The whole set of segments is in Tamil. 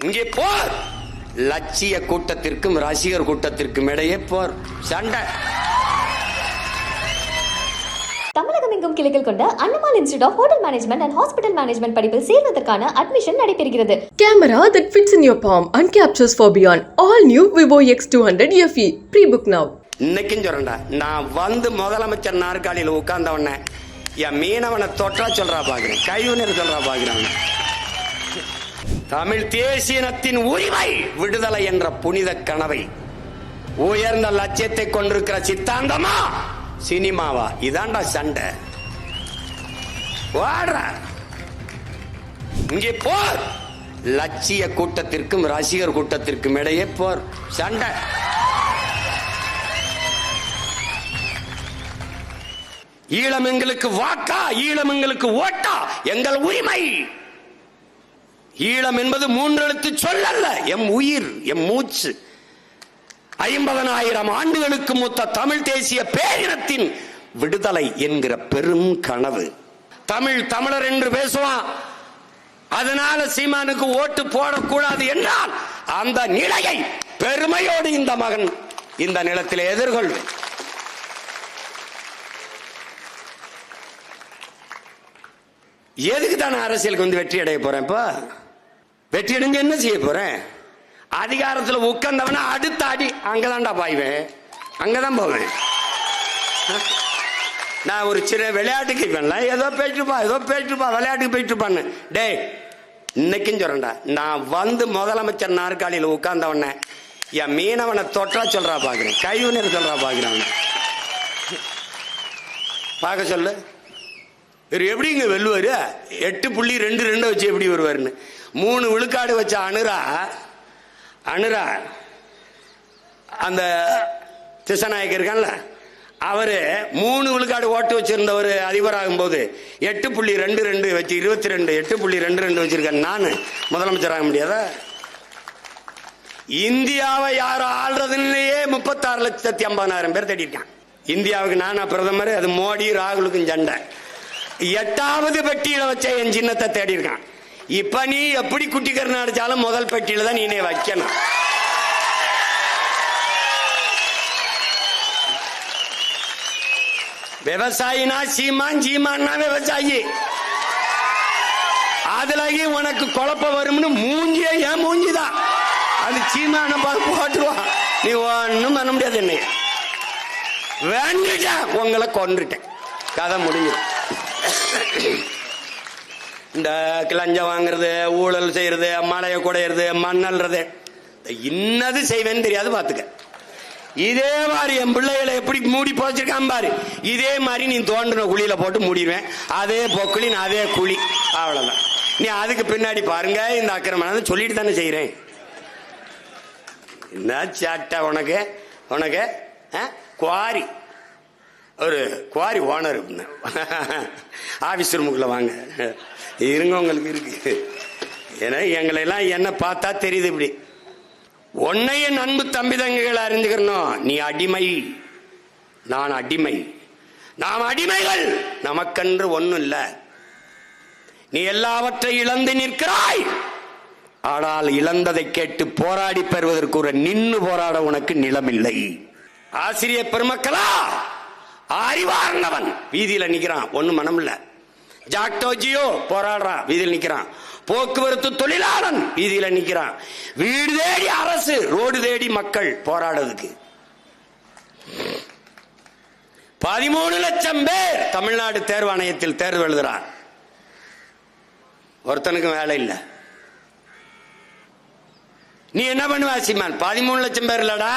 இங்கே போர் லட்சிய கூட்டத்திற்கும் ரசிகர் கூட்டத்திற்கும் இடையே போர் சண்டை தமிழகம் எங்கும் கிளைகள் கொண்ட Annamalai institute of hotel management and hospital management படிப்பில் சேர்வதற்கான அட்மிஷன் நடைபெறுகிறது Camera that fits in your palm and captures for beyond. All new Vivo X200 FE. Pre-book now. இன்னைக்கும் சொல்றேன்டா நான் வந்து முதலமைச்சர் நாற்காலியில் உட்கார்ந்தவன என் மீனவனை தொட்டா சொல்றா பாக்குறேன் கைவினர் சொல்றா பாக்குறாங்க தமிழ் தேசியனத்தின் உரிமை விடுதலை என்ற புனித கனவை. உயர்ந்த லட்சியத்தை கொண்டிருக்கிற சித்தாந்தமா? சினிமாவா? இதாண்டா சண்டை. வாடுற. இங்கே போர். லட்சிய கூட்டத்திற்கும் ரசிகர் கூட்டத்திற்கும் இடையே போர். சண்டை. ஈழம் எங்களுக்கு வாக்கா ஈழம் எங்களுக்கு ஓட்டா. எங்கள் உரிமை. ஈழம் என்பது மூன்றெழுத்து சொல்லல்ல. எம் உயிர் எம் மூச்சு. ஐம்பதனாயிரம் ஆண்டுகளுக்கு மூத்த தமிழ் தேசிய பேரினத்தின் விடுதலை என்கிற பெரும் கனவு. தமிழ் தமிழர் என்று பேசுவான். அதனால சீமானுக்கு ஓட்டு போடக்கூடாது என்றால் அந்த நிலையை பெருமையோடு இந்த மகன் இந்த நிலத்தில் எதிர்கொள்வேன் எதுக்கு தான் அரசியலுக்கு வந்து வெற்றி அடைய போறேன் இப்போ? வெற்றி அடைஞ்சு என்ன செய்ய போறேன்? அதிகாரத்தில் உட்கார்ந்தவன அடுத்த அடி அங்கதான்டா பாய்வேன். அங்கதான் போவேன். நான் ஒரு சின்ன விளையாட்டுக்கு பண்ணல ஏதோ போயிட்டுப்பா ஏதோ போயிட்டுப்பா விளையாட்டுக்கு போயிட்டுப்பான்னு டேய் இன்னைக்கும் சொல்றேன்டா நான் வந்து முதலமைச்சர் நாற்காலியில் உட்கார்ந்தவன என் மீனவனை தொட்டா சொல்றா பாக்குறேன் கைவினர் சொல்றா பாக்குறேன் பார்க்க சொல்லு. இவர் எப்படிங்க வெல்லுவாரு? எட்டு புள்ளி ரெண்டு ரெண்டு வச்சு எப்படி வருவாருன்னு. மூணு விழுக்காடு வச்ச அனுரா அனுரா அந்த திசநாயக் இருக்கான்ல அவரு மூணு விழுக்காடு ஓட்டு வச்சிருந்தவர் அதிபராகும் போது எட்டு புள்ளி ரெண்டு ரெண்டு வச்சு இருபத்தி ரெண்டு எட்டு புள்ளி ரெண்டு ரெண்டு வச்சிருக்கேன் நான் முதலமைச்சர் ஆக முடியாதா? இந்தியாவை யாரும் ஆள்றதுலயே முப்பத்தாறு லட்சத்தி ஐம்பதாயிரம் பேர் தேடிருக்கான் இந்தியாவுக்கு நானா பிரதமர் அது மோடி ராகுலுக்கும் சண்டை. எட்டாவது பெட்டியில வச்ச என் சின்னத்தை தேடி இருக்கான் இப்ப நீ எப்படி குட்டிக்கரணை அடிச்சாலும் முதல் பெட்டியில தான் நீனே வைக்கணும். விவசாயினா சீமான் சீமான்னா விவசாயி. அதுலயும் உனக்கு குழப்பம் வரும்னு மூஞ்சியே ஏன் மூஞ்சிதான் அது சீமான பார்த்து போட்டுருவான். நீ ஒன்னும் பண்ண முடியாது என்ன. வேண்டிட்டேன். உங்களை கொன்றுட்டேன். கதை முடிஞ்சு இந்த லஞ்சம் வாங்குறது ஊழல் செய்யறது மலையை குடையிறது மண்ணல்றது இன்னது செய்வேன்னு தெரியாது பாத்துக்க இதே மாதிரி என் பிள்ளைகளை எப்படி மூடி போச்சிருக்கான் பாரு. இதே மாதிரி நீ தோண்டின குழியில போட்டு மூடிடுவேன். அதே பொக்குளின் அதே குழி. அவ்வளவுதான். நீ அதுக்கு பின்னாடி பாருங்க இந்த அக்கிரமணம் சொல்லிட்டு தானே செய்யறேன் என்ன சாட்டா உனக்கு? உனக்கு ஆ? குவாரி. ஒரு குவாரி ஓனர். ஆபீஸ் ரூமுக்குள்ள வாங்க. இருங்க உங்களுக்கு இருக்கு ஏன்னா எங்களை எல்லாம் என்ன பார்த்தா தெரியுது இப்படி. உன்னைய அன்பு தம்பி தங்கைகள் அறிஞ்சுக்கணும் நீ அடிமை. நான் அடிமை. நாம் அடிமைகள். நமக்கென்று ஒன்றும் இல்லை நீ எல்லாவற்றை இழந்து நிற்கிறாய். ஆனால் இழந்ததை கேட்டு போராடி பெறுவதற்கு ஒரு நின்று போராட உனக்கு நிலமில்லை. ஆசிரியர் பெருமக்களா அறிவார்ந்தவன். வீதியில நிக்கிறான். ஒண்ணும் மனம் இல்ல ஜாக்டோஜியோ போராடுறான் வீதியில் நிக்கிறான். போக்குவரத்து தொழிலாளன் வீதியில நிக்கிறான். வீடு தேடி அரசு ரோடு தேடி மக்கள் போராடுறதுக்கு. பதிமூணு லட்சம் பேர் தமிழ்நாடு தேர்வாணையத்தில் தேர்வு எழுதுறான். ஒருத்தனுக்கும் வேலை இல்லை. நீ என்ன பண்ணுவ சீமான்? பதிமூணு லட்சம் பேர் இல்லடா.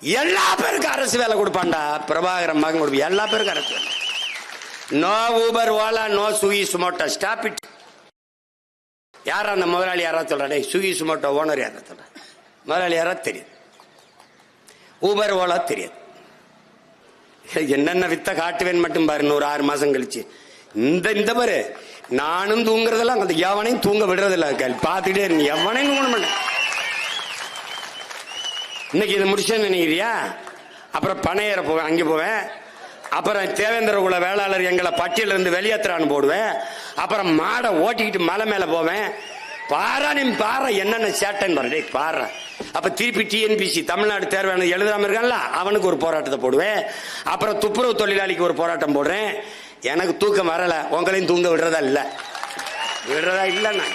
எல்லா பேருக்கும் அரசு வேலை கொடுப்பான்டா. பிரபாகரம் மகன் கொடுப்ப எல்லா பேருக்கும் அரசு வேலை. No Uber Ola no Swiggy Zomato stop it யார் அந்த முதலாளி யாராவது சொல்றா? சுகி சுமோட்டோ ஓனர் யாராவது சொல்ற? முதலாளி யாராவது தெரியும் ஊபர் ஓலா தெரியாது. என்னென்ன வித்த காட்டுவேன் மட்டும் பாரு ஒரு ஆறு மாசம் கழிச்சு. இந்த இந்த பாரு நானும் தூங்குறதெல்லாம் அந்த எவனையும் தூங்க விடுறதில்ல பார்த்துட்டே இருங்க. எவனையும் தூங்க மாட்டேன். இன்னைக்கு இதை முடிச்சேன்னு நினைக்கிறியா? அப்புறம் பனையேற போவேன் அங்கே போவேன். அப்புறம் தேவேந்திர குல வேளாளர் எங்களை பட்டியலிருந்து வெளியேற்றுறான்னு போடுவேன். அப்புறம் மாடை ஓட்டிக்கிட்டு மலை மேலே போவேன். பாரா நீ பாரு என்னென்ன சேட்டன் பாரு. டேய் பாரு. அப்ப திருப்பி டிஎன்பிசி தமிழ்நாடு தேர்வான எழுதாம இருக்கான்ல அவனுக்கு ஒரு போராட்டத்தை போடுவேன். அப்புறம் துப்புரவு தொழிலாளிக்கு ஒரு போராட்டம் போடுறேன். எனக்கு தூக்கம் வரல. உங்களையும் தூங்க விடுறதா இல்ல. விடுறதா இல்ல நான்.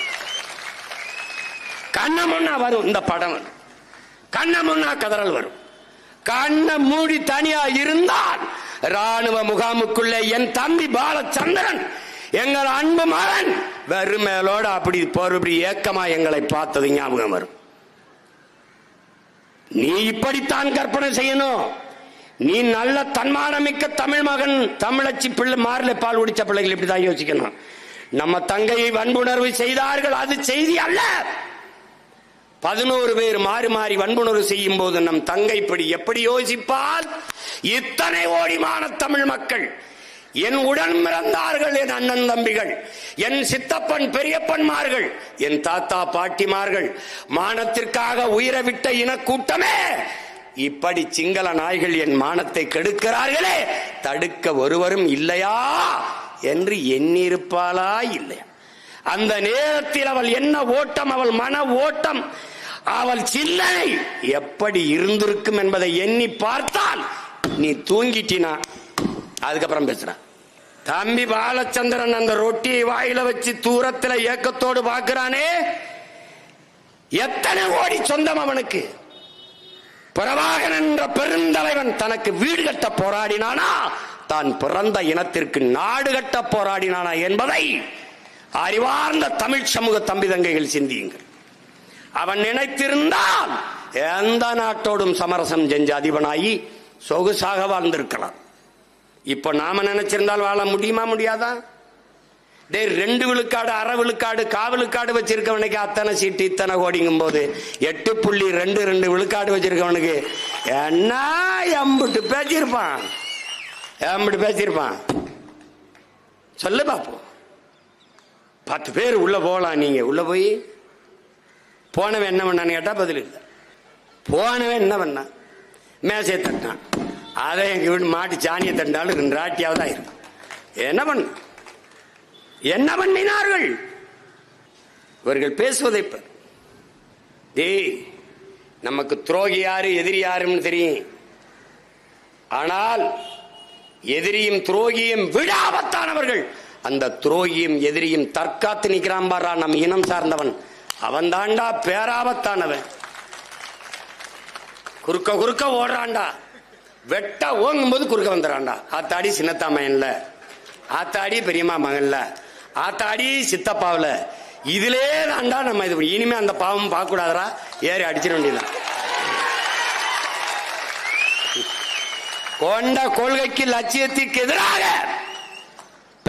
கண்ண முன்னா வரும் இந்த படம். கண்ணமுன்னா கண்ண முன்னா கதறல் வரும். கண்ண மூடி தனியா இருந்தால் ராணுவ முகாமுக்குள்ளே என் தம்பி பாலச்சந்திரன் எங்கள் அன்பு மகன். வெறுமேலோட அப்படி போறபடி ஏக்கமா எங்களை பார்த்தது ஞாபகம் வரும். நீ இப்படித்தான் கற்பனை செய்யணும். நீ நல்ல தன்மானமிக்க தமிழ் மகன் தமிழச்சி பிள்ளை மாறில பால் குடிச்ச பிள்ளைகள் இப்படிதான் யோசிக்கணும். நம்ம தங்கையை வன்புணர்வு செய்தார்கள் அது செய்தி அல்ல. பதினோரு பேர் மாறி மாறி வன்புணர்வு செய்யும் போது நம் தங்கை இப்படி எப்படி யோசிப்பால்? இத்தனை ஓடிமான தமிழ் மக்கள் என் உடன் பிறந்தார்கள் என் அண்ணன் தம்பிகள் என் சித்தப்பன் பெரியப்பன்மார்கள் என் தாத்தா பாட்டிமார்கள் மானத்திற்காக உயிரை விட்ட இனக்கூட்டமே இப்படி சிங்கள நாய்கள் என் மானத்தை கெடுக்கிறார்களே தடுக்க ஒருவரும் இல்லையா என்று எண்ணிருப்பாளா இல்லையா? அந்த நேரத்தில் அவள் என்ன ஓட்டம் அவள் மன ஓட்டம் அவள் சிந்தனை எப்படி இருந்திருக்கும் என்பதை எண்ணி பார்த்தால் நீ தூங்கிட்டினா அதுக்கப்புறம் பேசுற. தம்பி பாலச்சந்திரன் அந்த ரொட்டியை வாயில வச்சு தூரத்துல ஏக்கத்தோடு பார்க்கிறானே எத்தனை ஓடி சொந்தம் அவனுக்கு. பிரபாகன் என்ற பெருந்தலைவன் தனக்கு வீடு கட்ட போராடினானா தான் பிறந்த இனத்திற்கு நாடு கட்ட போராடினானா என்பதை அறிவார்ந்த தமிழ் சமூக தம்பி தங்கைகள் சிந்தியுங்கள். அவன் நினைத்திருந்தால் எந்த நாட்டோடும் சமரசம் செஞ்ச அதிபனாகி சொகுசாக வாழ்ந்திருக்கலாம். இப்ப நாம நினைச்சிருந்தால் வாழ முடியுமா முடியாதா? டேய் ரெண்டு விழுக்காடு அரை விழுக்காடு காவலுக்காடு வச்சிருக்கவனுக்கு அத்தனை சீட்டு இத்தனை கோடிங்கும் போது எட்டு புள்ளி ரெண்டு ரெண்டு விழுக்காடு வச்சிருக்கவனுக்கு என்ன எம்பிட்டு பேசியிருப்பான்? எம்பிட்டு பேசியிருப்பான்? சொல்லு பாப்போம். பத்து பேர் உள்ள போகலாம் நீங்க. உள்ள போய் போனவன் என்ன பண்ணான்னு கேட்டா பதில் இல்லை. போனவன் என்ன பண்ணான் மேசையை தட்டான் அதை எங்க வீடு மாட்டு சாணியை தண்டாலும் ரெண்டு தான் ஆயிருக்கும் என்ன பண்ண? என்ன பண்ணினார்கள்? இவர்கள் பேசுவதை டேய் நமக்கு துரோகி யாரு எதிரி யாருன்னு தெரியும். ஆனால் எதிரியும் துரோகியும் விடாபத்தானவர்கள். அந்த துரோகியும் எதிரியும் தற்காத்து நிற்கிறான் பாரா நம் இனம் சார்ந்தவன். அவன் தாண்டா பேராபத்தானவன். குறுக்க குறுக்க ஓடுறான்டா. வெட்ட ஓங்கும் போது குறுக்க வந்துடுறான்டா. ஆத்தாடி சின்னத்தாமையன்ல ஆத்தாடி பெரியம்மா மகன்ல. ஆத்தாடி சித்தப்பாவில். இதிலே தாண்டா நம்ம இது பண்ணி- இனிமே அந்த பாவம் பார்க்கக்கூடாதரா ஏறி அடிச்சிட வேண்டியதான் கொண்ட கொள்கைக்கு லட்சியத்திற்கு எதிராக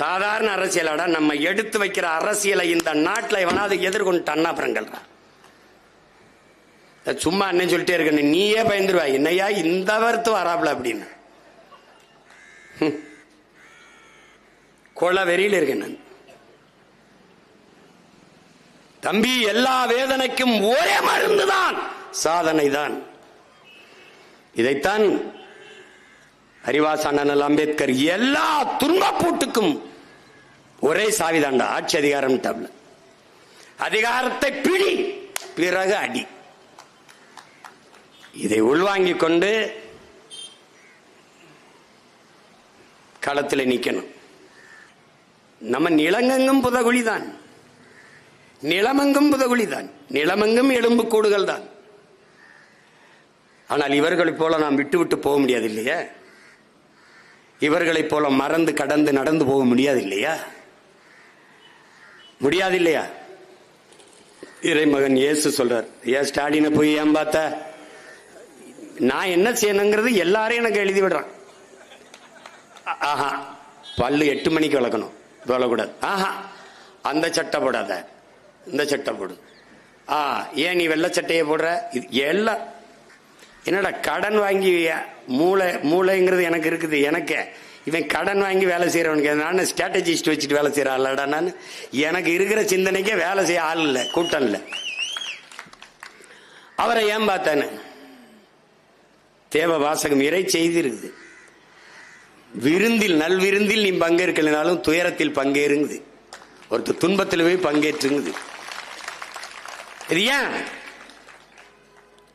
சாதாரண அரசியலோட நம்ம எடுத்து வைக்கிற அரசியலை இந்த நாட்டில் எவனாவது எதிர்கொண்டு அப்புறங்கள்றான் சும்மா அண்ணன் சொல்லிட்டே இருக்கணும் நீயே பயந்துருவா என்னையா இந்த வருத்து வராப்ல அப்படின்னு. ஹம். கொலை வெறியில் இருக்கேன் நான். தம்பி எல்லா வேதனைக்கும் ஒரே மருந்துதான் சாதனை தான் இதைத்தான் அறிவாசானல் அம்பேத்கர் எல்லா துன்பப்பூட்டுக்கும் ஒரே சாவிதாண்டா ஆட்சி அதிகாரம் அதிகாரத்தை பிடி. பிறகு அடி. இதை உள்வாங்கிக் கொண்டு களத்தில் நிற்கணும் நம்ம நிலங்கெங்கும் புதகுழிதான். நிலமெங்கும் புதகுழிதான். நிலமெங்கும் எலும்பு கூடுகள் தான் ஆனால் இவர்களைப் போல நாம் விட்டு விட்டு போக முடியாது இல்லையா? இவர்களைப் போல மறந்து கடந்து நடந்து போக முடியாது இல்லையா? முடியாது இல்லையா இறைமகன் இயேசு சொல்றார் ஏன் ஸ்டாலினை போய் ஏன் பார்த்த? நான் என்ன செய்யணுங்கிறது எல்லாரையும் எனக்கு எழுதி விடுறான். ஆஹா பல்லு எட்டு மணிக்கு வளர்க்கணும் விளக்கூடாது ஆஹா அந்த சட்டை போடாத இந்த சட்டை போடு. ஆ ஏன் நீ வெள்ளை சட்டையை போடுற? இது எல்லாம் என்னடா கடன் வாங்கி மூளை மூளைங்கிறது எனக்கு இருக்குது எனக்கு. இவன் கடன் வாங்கி வேலை செய்யறவனுக்கு நான் ஸ்ட்ராட்டஜிஸ்ட் வச்சுட்டு வேலை செய்யற ஆளடா நான். எனக்கு இருக்கிற சிந்தனைக்கே வேலை செய்ய ஆள் இல்லை கூட்டம் இல்லை. அவரை ஏன் பார்த்தானு? தேவ வாசகம் இறை செய்தி இருக்குது விருந்தில் நல்விருந்தில் நீ பங்கேற்கலனாலும் துயரத்தில் பங்கேறுங்குது. ஒருத்தர் துன்பத்தில் போய் பங்கேற்றுங்குது. இது ஏன்?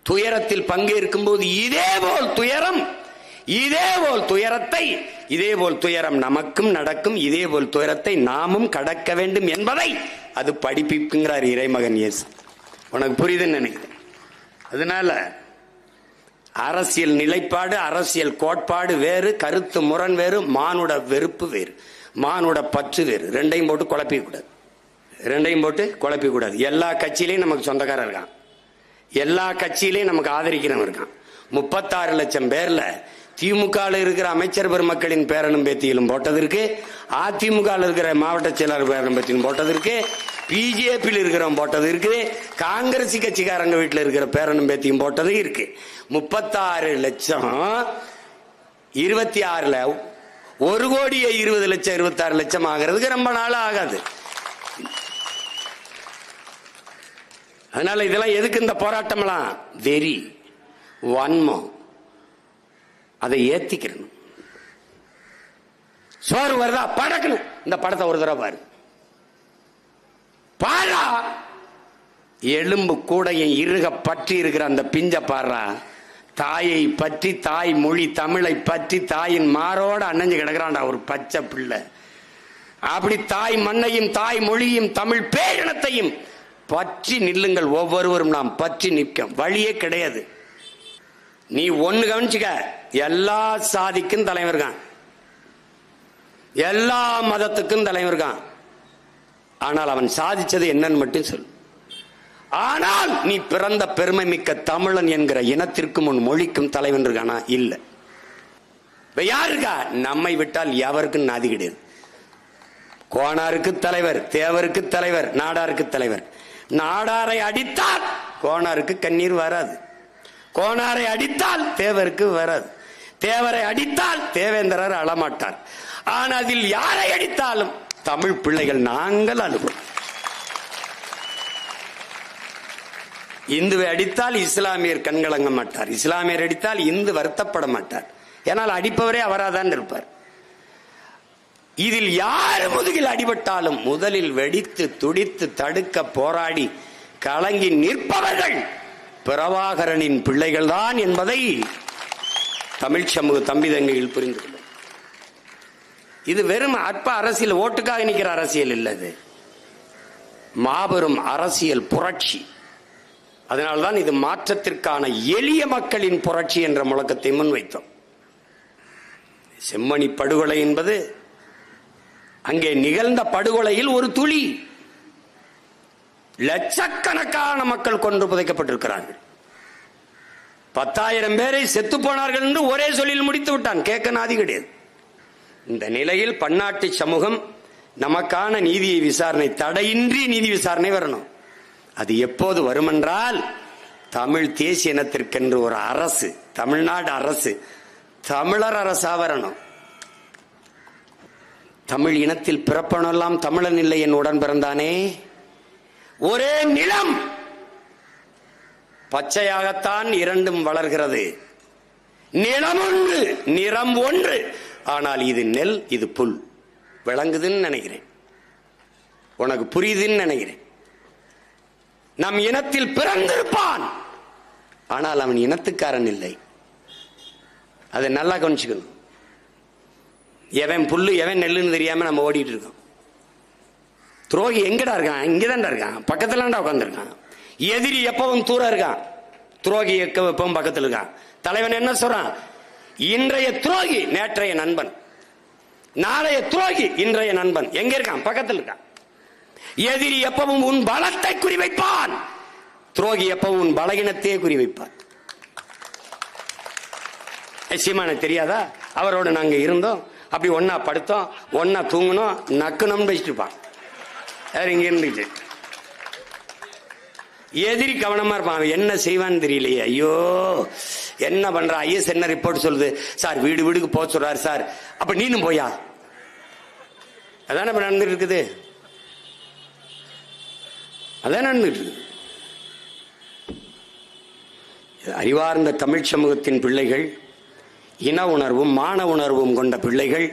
துயரத்தில் பங்கேற்கும் போது இதே போல் துயரம் இதே போல் துயரத்தை இதே போல் துயரம் நமக்கும் நடக்கும் இதே போல் துயரத்தை நாமும் கடக்க வேண்டும் என்பதை அது படிப்பிப்புங்கிறார் இறைமகன் இயேசு. உனக்கு புரியுதுன்னு நினைக்கிறேன். அதனால அரசியல் நிலைப்பாடு அரசியல் கோட்பாடு வேறு கருத்து முரண் வேறு மானுட வெறுப்பு வேறு மானுட பற்று வேறு. ரெண்டையும் போட்டு குழப்பிக்க கூடாது ரெண்டையும் போட்டு குழப்பிக்க கூடாது எல்லா கட்சியிலையும் நமக்கு சொந்தக்காரர் இருக்கான். எல்லா கட்சியிலையும் நமக்கு ஆதரிக்கிறவன் இருக்கான். முப்பத்தாறு லட்சம் பேர்ல திமுக இருக்கிற அமைச்சர் பெருமக்களின் பேரனும் பேத்தியிலும் போட்டதற்கு அதிமுக இருக்கிற மாவட்ட செயலாளர் பேரனும் பேத்தியிலும் போட்டதற்கு பிஜேபியில் இருக்கிறவன் போட்டது இருக்கு காங்கிரஸ் கட்சிக்காரங்க வீட்டில் இருக்கிற பேரனும் பேத்தியும் போட்டது இருக்கு. முப்பத்தாறு லட்சம் இருபத்தி ஆறுல ஒரு கோடியே இருபது லட்சம் இருபத்தாறு லட்சம் ஆகிறதுக்கு ரொம்ப நாள் ஆகாது. அதனால இதெல்லாம் எதுக்கு இந்த போராட்டம்லாம் வெறி வன்மம். அதை ஏத்திக்கிறணும். சோறு வருதா? படக்கணும் இந்த படத்தை ஒரு தடவை பாரு. பாரா எலும்பு கூடையை இருக பற்றி இருக்கிற அந்த பிஞ்ச பாடுறா. தாயை பற்றி தாய் மொழி தமிழை பற்றி தாயின் மாறோட அணைஞ்சு கிடக்கிறான்டா ஒரு பச்சை பிள்ளை. அப்படி தாய் மண்ணையும் தாய் மொழியும் தமிழ் பேரினத்தையும் பற்றி நில்லுங்கள். ஒவ்வொருவரும் நாம் பற்றி நிற்கும். வழியே கிடையாது. நீ ஒன்று கவனிச்சுக்க. எல்லா சாதிக்கும் தலைவர்கான் இருக்கான். எல்லா மதத்துக்கும் தலைவர்கான் இருக்கான். ஆனால் அவன் சாதிச்சது என்னன்னு மட்டும் சொல் ஆனால் நீ பிறந்த பெருமை மிக்க தமிழன் என்கிற இனத்திற்கும் உன் மொழிக்கும் தலைவன் இருக்கானா? இல்ல. இப்ப யார் இருக்கா? நம்மை விட்டால் எவருக்கும் நாதி கிடையாது. கோணாருக்கு தலைவர் தேவருக்கு தலைவர் நாடாருக்கு தலைவர். நாடாரை அடித்தால் கோணாருக்கு கண்ணீர் வராது. கோணாரை அடித்தால் தேவருக்கு வராது. தேவரை அடித்தால் தேவேந்திரர் அழமாட்டார். ஆனால் அதில் யாரை அடித்தாலும் தமிழ் பிள்ளைகள் நாங்கள் அழுவோம் இந்துவை அடித்தால் இஸ்லாமியர் கண்கலங்க மாட்டார். இஸ்லாமியர் அடித்தால் இந்து வருத்தப்பட மாட்டார். ஏனால் அடிப்பவரே அவராதான் இருப்பார். இதில் யார் முதுகில் அடிபட்டாலும் முதலில் வெடித்து துடித்து தடுக்க போராடி கலங்கி நிற்பவர்கள் பிரபாகரனின் பிள்ளைகள்தான் என்பதை தமிழ் சமூக தம்பி தங்கையில் புரிந்து கொள்ளும் இது வெறும் அற்ப அரசியல் ஓட்டுக்காக நிற்கிற அரசியல் இல்லை இது. மாபெரும் அரசியல் புரட்சி. அதனால்தான் இது மாற்றத்திற்கான எளிய மக்களின் புரட்சி என்ற முழக்கத்தை முன்வைத்தோம். செம்மணி படுகொலை என்பது அங்கே நிகழ்ந்த படுகொலையில் ஒரு துளி. லட்சக்கணக்கான மக்கள் கொன்று புதைக்கப்பட்டிருக்கிறார்கள். பத்தாயிரம் பேரை செத்து போனார்கள் என்று ஒரே சொல்லில் முடித்து விட்டான். கேட்க நாதி கிடையாது. இந்த நிலையில் பன்னாட்டு சமூகம் நமக்கான நீதியை விசாரணை தடையின்றி நீதி விசாரணை வரணும். அது எப்போது வருமென்றால் தமிழ் தேசிய இனத்திற்கென்று ஒரு அரசு தமிழ்நாடு அரசு தமிழர் அரசா வரணும். தமிழ் இனத்தில் பிறப்பனெல்லாம் தமிழன் இல்லை என் உடன் பிறந்தானே? ஒரே நிலம். பச்சையாகத்தான் இரண்டும் வளர்கிறது. நிலம் ஒன்று நிறம் ஒன்று. ஆனால் இது நெல் இது புல். விளங்குதுன்னு நினைக்கிறேன். உனக்கு புரியுதுன்னு நினைக்கிறேன். நம் இனத்தில் பிறந்திருப்பான். ஆனால் அவன் இனத்துக்காரன் இல்லை. அதை நல்லா கவனிச்சுக்கணும். எவன் புல்லு எவன் நெல்லுன்னு தெரியாம நம்ம ஓடிட்டு இருக்கோம். துரோகி எங்கடா இருக்கான்? இங்கேதான்டா இருக்கான். பக்கத்துலடா உட்காந்துருக்கான் எதிரி எப்பவும் தூரம் இருக்கான். துரோகி எப்பவும் பக்கத்தில் இருக்கான். தலைவன் என்ன சொல்றான்? இன்றைய துரோகி நேற்றைய நண்பன். நாளைய துரோகி இன்றைய நண்பன். எங்க இருக்கான்? பக்கத்தில் இருக்கான். எதிரி எப்பவும் உன் பலத்தை குறிவைப்பான். துரோகி எப்பவும் உன் பலகினத்தையே குறிவைப்பான். நிச்சயமான தெரியாதா? அவரோட நாங்கள் இருந்தோம். அப்படி ஒன்னா படுத்தோம். ஒன்னா தூங்கணும் நக்கணும்னு வச்சுட்டு இருப்பான். அவர் இங்கே இருந்துட்டு எதிரி கவனமா இருப்பான். அவன் என்ன செய்வான்னு தெரியலையே. ஐயோ என்ன பண்றான் ஐஎஸ் என்ன ரிப்போர்ட் சொல்லுது? சார் வீடு வீடுக்கு போக சொல்றாரு சார். அப்ப நீனும் போயா? அதானே இப்ப நடந்துட்டு இருக்குது. அதான் நடந்துட்டு இருக்குது. அறிவார்ந்த தமிழ் சமூகத்தின் பிள்ளைகள் இன உணர்வும் மான உணர்வும் கொண்ட பிள்ளைகள்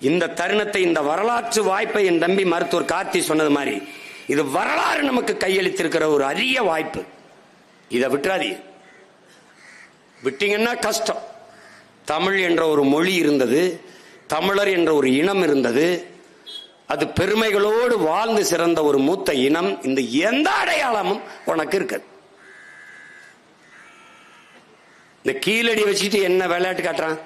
இந்த தருணத்தை இந்த வரலாற்று வாய்ப்பை என் தம்பி மருத்துவர் கார்த்தி சொன்னது மாதிரி இது வரலாறு நமக்கு கையளித்திருக்கிற ஒரு அரிய வாய்ப்பு. இதை விட்டுறாதீங்க. விட்டீங்கன்னா கஷ்டம். தமிழ் என்ற ஒரு மொழி இருந்தது தமிழர் என்ற ஒரு இனம் இருந்தது அது பெருமைகளோடு வாழ்ந்து சிறந்த ஒரு மூத்த இனம் இந்த எந்த அடையாளமும் உனக்கு இருக்காது. இந்த கீழடி வச்சுட்டு என்ன விளையாட்டு காட்டுறான்?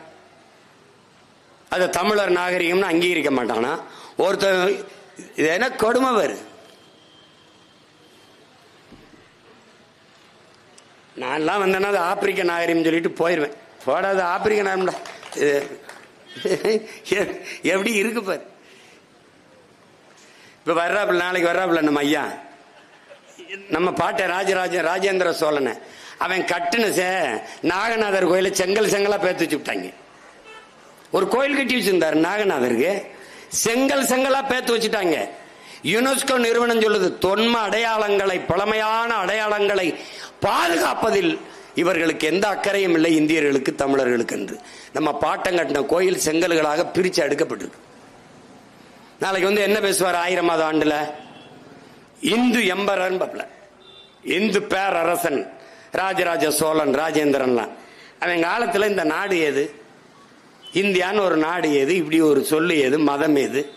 அது தமிழர் நாகரிகம்னு அங்கீகரிக்க மாட்டானா? ஒருத்தர் இது என்ன கொடுமை வரு நான்லாம் வந்தேன்னா அது ஆப்பிரிக்க நாகரிகம் சொல்லிட்டு போயிடுவேன் போடாது ஆப்பிரிக்க நாகரிகம்டா. இது எ- எப்படி இருக்கு பாரு? இப்போ வர்றாப்புல நாளைக்கு வர்றாப்புல நம்ம ஐயா. நம்ம பாட்டை ராஜராஜ ராஜேந்திர சோழனை. அவன் கட்டுன சே நாகநாதர் கோயில செங்கல் செங்கலா பேத்து வச்சு விட்டாங்க. ஒரு கோயில் கட்டி வச்சிருந்தாரு நாகநாதருக்கு. செங்கல் செங்கலா பேத்து வச்சுட்டாங்க. யுனெஸ்கோ நிறுவனம் சொல்லுது தொன்ம அடையாளங்களை பழமையான அடையாளங்களை பாதுகாப்பதில் இவர்களுக்கு எந்த அக்கறையும் இல்லை இந்தியர்களுக்கு தமிழர்களுக்கு என்று. நம்ம பாட்டம் கட்டின கோயில் செங்கல்களாக பிரிச்சு அடுக்கப்பட்டிருக்கு. நாளைக்கு வந்து என்ன பேசுவார் ஆயிரமாவது ஆண்டுல? இந்து எம்பரன் பப்ல இந்து பேரரசன் ராஜராஜ சோழன் ராஜேந்திரன்லாம். அவன் காலத்தில் இந்த நாடு ஏது? இந்தியான்னு ஒரு நாடு எது இப்படி ஒரு சொல்லு எது மதம் எது?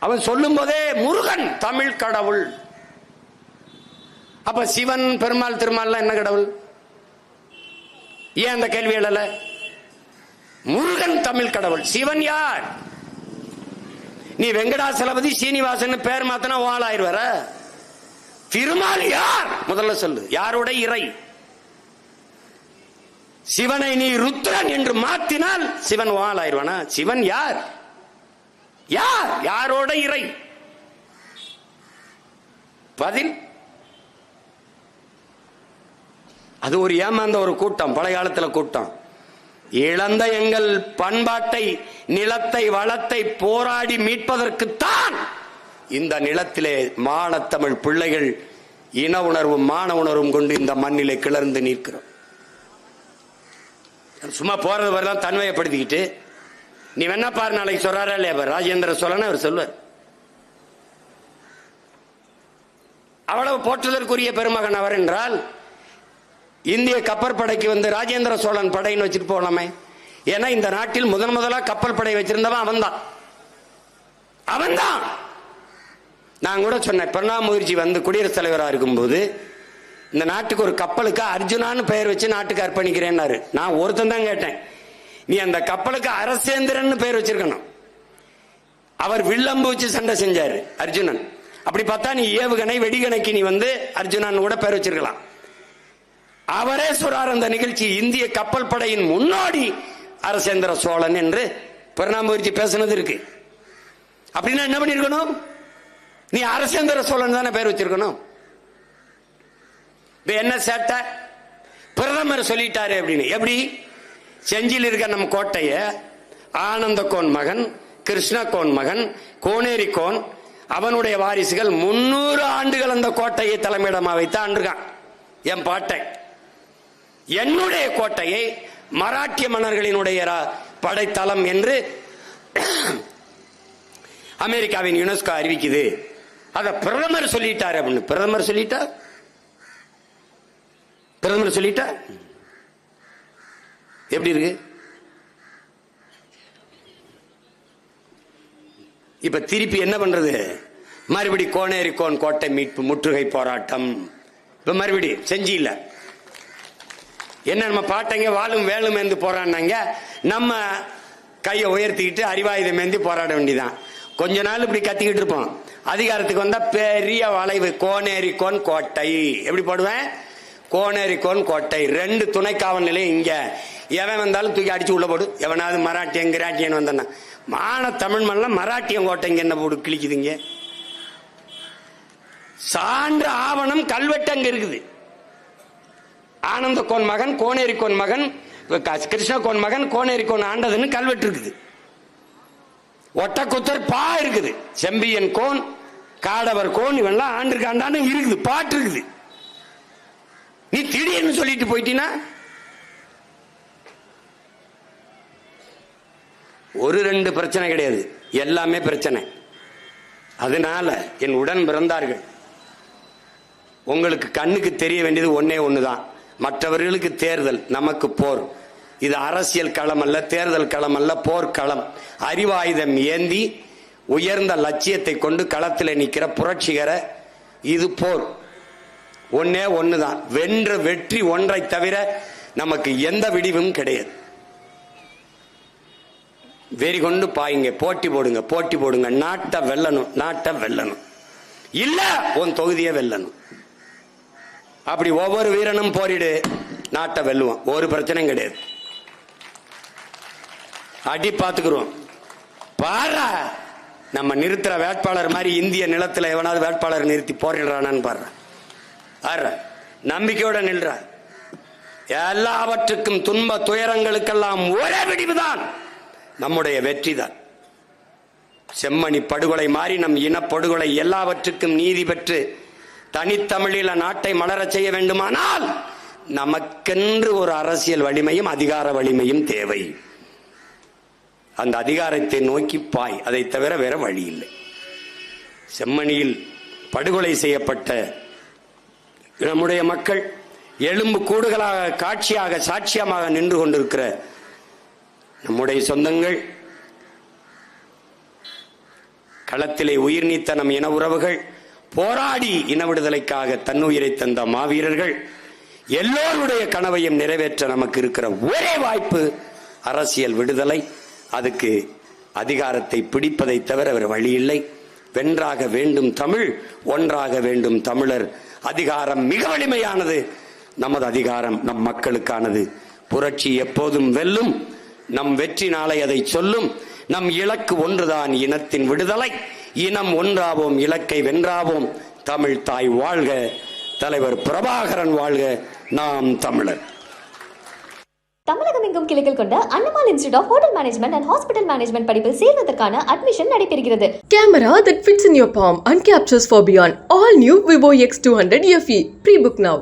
அவன் சொல்லும் போதே முருகன் தமிழ் கடவுள். அப்ப சிவன் பெருமாள் திருமால் என்ன கடவுள்? ஏன் அந்த கேள்வி எழல? முருகன் தமிழ் கடவுள். சிவன் யார்? நீ வெங்கடாசலபதி சீனிவாசன் பேர் மாத்தனா வாழாயிருவர திருமால் யார்? முதல்ல சொல்லு. யாருடைய இறை? சிவனை நீ ருத்ரன் என்று மாத்தினால் சிவன் வாழாயிருவானா சிவன் யார்? யார்? யாரோட இறை? பதில்? அது ஒரு ஏமாந்த ஒரு கூட்டம் பழைய காலத்துல கூட்டம். இழந்த எங்கள் பண்பாட்டை நிலத்தை வளத்தை போராடி மீட்பதற்குத்தான் இந்த நிலத்திலே மானத்தமிழ் பிள்ளைகள் இன உணர்வும் மான உணர்வும் கொண்டு இந்த மண்ணிலே கிளர்ந்து நிற்கிறோம். சும்மா போறது வரலாம் தன்மையப்படுத்திக்கிட்டு நீ வேணா பாரு நாளைக்கு சொல்றாரா இல்லையா ராஜேந்திர சோழன் அவர் சொல்லுவார். அவ்வளவு போற்றுதற்குரிய பெருமகன் அவர் என்றால் இந்திய கப்பற்படைக்கு வந்து ராஜேந்திர சோழன் படைன்னு வச்சுட்டு போகலாமே ஏன்னா இந்த நாட்டில் முதன் முதலாக கப்பல் படை வச்சிருந்தவன் அவன்தான். அவன்தான்! நான் கூட சொன்னேன் பிரணாப் முகர்ஜி வந்து குடியரசுத் தலைவராக இருக்கும்போது இந்த நாட்டுக்கு ஒரு கப்பலுக்கு அர்ஜுனான்னு பெயர் வச்சு நாட்டுக்கு அர்ப்பணிக்கிறேன்னாரு. நான் ஒருத்தன் தான் கேட்டேன். நீ அந்த கப்பலுக்கு அரசேந்திரன் பெயர் வச்சிருக்கணும். அவர் வில்லம்பு வச்சு சண்டை செஞ்சாரு அர்ஜுனன். அப்படி பார்த்தா நீ ஏவுகணை வெடிகணைக்கு நீ வந்து அர்ஜுனன் கூட பெயர் வச்சிருக்கலாம். அவரே சொல்றார் அந்த நிகழ்ச்சி இந்திய கப்பல் படையின் முன்னோடி அரசேந்திர சோழன் என்று பிரணாப் பேசினது இருக்கு. அப்படின்னா என்ன பண்ணிருக்கணும் நீ அரசேந்திர சோழன் தானே பேர் வச்சிருக்கணும். இப்ப என்ன சேட்டை பிரதமர் சொல்லிட்டாரு அப்படின்னு. எப்படி? செஞ்சியில் இருக்க நம்ம கோட்டைய ஆனந்த கோன் மகன் கிருஷ்ண கோன் மகன் கோனேரி கோன் அவனுடைய வாரிசுகள் முன்னூறு ஆண்டுகள் அந்த கோட்டையை தலைமையிடமா வைத்து இருக்கான் என் பாட்டை. என்னுடைய கோட்டையை மராட்டிய மன்னர்களினுடைய படைத்தளம் என்று அமெரிக்காவின் யுனெஸ்கோ அறிவிக்குது. அத பிரதமர் சொல்லிட்டார் அப்படின்னு. பிரதமர் சொல்லிட்டார்? பிரதமர் சொல்லிட்டா? எப்படி இருக்கு? இப்ப திருப்பி என்ன பண்றது? மறுபடி கோனேரி கோன் கோட்டை மீட்பு முற்றுகை போராட்டம். இப்ப மறுபடி செஞ்சு இல்ல. என்ன நம்ம பாட்டங்க வாழும் வேலும் என்று போராடினாங்க. நம்ம கையை உயர்த்திக்கிட்டு அறிவாயுதம் ஏந்தி போராட வேண்டியதான் கொஞ்ச நாள் இப்படி கத்திக்கிட்டு இருப்போம். அதிகாரத்துக்கு வந்தா பெரிய வளைவு கோனேரி கோன் கோட்டை. எப்படி போடுவேன்? கோனேரிக்கோன் கோட்டை. ரெண்டு துணை காவல் நிலையம் இங்க. எவன் வந்தாலும் தூக்கி அடிச்சு உள்ள போடு. எவனாவது மராட்டியன் கிராட்டியன் வந்தானா மான தமிழ் கோட்டை மராட்டியங்கோட்டைங்க என்ன போடு கிழிக்குதுங்க சான்று ஆவணம் கல்வெட்டு அங்க இருக்குது. ஆனந்த கோன் மகன் கோனேரி கோன் மகன் கிருஷ்ண கோன் மகன் கோனேரி கோன் ஆண்டதுன்னு கல்வெட்டு இருக்குது. ஒட்டக்குத்தர் பா இருக்குது. செம்பியன் கோன் காடவர் கோன் இவெல்லாம் ஆண்டிருக்காண்டான்னு இருக்குது. பாட்டு இருக்குது. நீ திடீர்னு சொல்லிட்டு போயிட்டீனா? ஒரு ரெண்டு பிரச்சனை கிடையாது. எல்லாமே பிரச்சனை. அதனால என் உடன் பிறந்தார்கள். உங்களுக்கு கண்ணுக்கு தெரிய வேண்டியது ஒன்னே ஒண்ணுதான். மற்றவர்களுக்கு தேர்தல் நமக்கு போர். இது அரசியல் களம் அல்ல தேர்தல் களம் அல்ல போர்க்களம் அறிவாயுதம் ஏந்தி உயர்ந்த லட்சியத்தை கொண்டு களத்தில் நிற்கிற புரட்சிகர இது போர். ஒன்னே தான் வென்ற வெற்றி ஒன்றை தவிர நமக்கு எந்த விடிவும் கிடையாது. வெறி கொண்டு பாயுங்க போட்டி போடுங்க போட்டி போடுங்க. நாட்டை வெல்லணும் நாட்டை வெல்லணும். இல்ல உன் தொகுதியை வெல்லணும். அப்படி ஒவ்வொரு வீரனும் போரிடு நாட்டை வெல்லுவோம் ஒரு பிரச்சனையும் கிடையாது. அடி பார்த்துக்கிறோம் பாரு! நம்ம நிறுத்துற வேட்பாளர் மாதிரி இந்திய நிலத்தில் எவனாவது வேட்பாளர் நிறுத்தி போரிடுறானான்னு பாடுறேன் ஆற நம்பிக்கையோட நில்ற. எல்லாவற்றுக்கும் துன்ப துயரங்களுக்கெல்லாம் ஒரே விடிவுதான். நம்முடைய வெற்றி தான். செம்மணி படுகொலை மாறி நம் இனப்படுகொலை எல்லாவற்றுக்கும் நீதி பெற்று தனித்தமிழில நாட்டை மலரச் செய்ய வேண்டுமானால் நமக்கென்று ஒரு அரசியல் வலிமையும் அதிகார வலிமையும் தேவை. அந்த அதிகாரத்தை நோக்கி பாய். அதை தவிர வேற வழி இல்லை. செம்மணியில் படுகொலை செய்யப்பட்ட நம்முடைய மக்கள் எலும்பு கூடுகளாக காட்சியாக சாட்சியமாக நின்று கொண்டிருக்கிற நம்முடைய சொந்தங்கள் களத்திலே உயிர் நீத்த நம் இன உறவுகள் போராடி இன விடுதலைக்காக தன்னுயிரை தந்த மாவீரர்கள் எல்லோருடைய கனவையும் நிறைவேற்ற நமக்கு இருக்கிற ஒரே வாய்ப்பு அரசியல் விடுதலை. அதுக்கு அதிகாரத்தை பிடிப்பதை தவிர வேறு வழி இல்லை வென்றாக வேண்டும் தமிழ் ஒன்றாக வேண்டும் தமிழர். அதிகாரம் மிக வலிமையானது. நமது அதிகாரம் நம் மக்களுக்கானது. புரட்சி எப்போதும் வெல்லும். நம் வெற்றி நாளை அதை சொல்லும். நம் இலக்கு ஒன்றுதான் இனத்தின் விடுதலை. இனம் ஒன்றாவோம் இலக்கை வென்றாவோம். தமிழ் தாய் வாழ்க. தலைவர் பிரபாகரன் வாழ்க. நாம் தமிழர். தமிழகம் எங்கும் கிளைகள் கொண்ட Annamal institute of hotel management and hospital management படிப்பில் சேர்வதற்கான அட்மிஷன் நடைபெறுகிறது camera that fits in your in your palm and captures for beyond. All new Vivo X200 FE. Pre-book now.